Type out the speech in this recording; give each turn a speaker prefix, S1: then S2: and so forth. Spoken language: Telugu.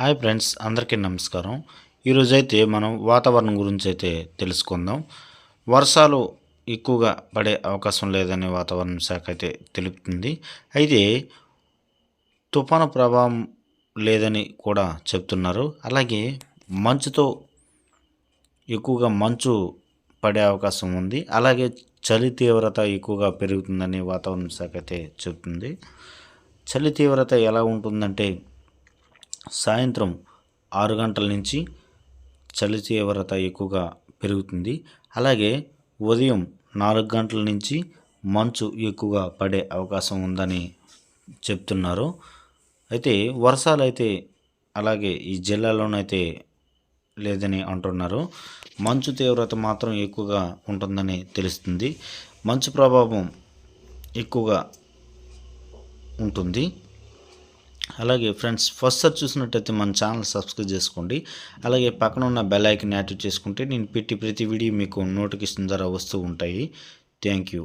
S1: హాయ్ ఫ్రెండ్స్ అందరికీ నమస్కారం. ఈరోజైతే మనం వాతావరణం గురించి అయితే తెలుసుకుందాం. వర్షాలు ఎక్కువగా పడే అవకాశం లేదని వాతావరణ శాఖ అయితే తెలుపుతుంది. అయితే తుఫాను ప్రభావం లేదని కూడా చెప్తున్నారు. అలాగే మంచుతో ఎక్కువగా మంచు పడే అవకాశం ఉంది. అలాగే చలి తీవ్రత ఎక్కువగా పెరుగుతుందని వాతావరణ శాఖ అయితే చెప్తుంది. చలి తీవ్రత ఎలా ఉంటుందంటే సాయంత్రం ఆరు గంటల నుంచి చలి తీవ్రత ఎక్కువగా పెరుగుతుంది. అలాగే ఉదయం నాలుగు గంటల నుంచి మంచు ఎక్కువగా పడే అవకాశం ఉందని చెప్తున్నారు. అయితే వర్షాలు అయితే అలాగే ఈ జిల్లాలోనైతే లేదని అంటున్నారు. మంచు తీవ్రత మాత్రం ఎక్కువగా ఉంటుందని తెలుస్తుంది. మంచు ప్రభావం ఎక్కువగా ఉంటుంది. అలాగే ఫ్రెండ్స్ ఫస్ట్ సార్ చూసినట్టయితే మన ఛానల్ సబ్స్క్రైబ్ చేసుకోండి. అలాగే పక్కన ఉన్న బెల్ ఐకన్ యాక్టివ్ చేసుకుంటే నేను పెట్టి ప్రతి వీడియో మీకు నోటిఫికేషన్ ద్వారా వస్తూ ఉంటాయి. Thank you.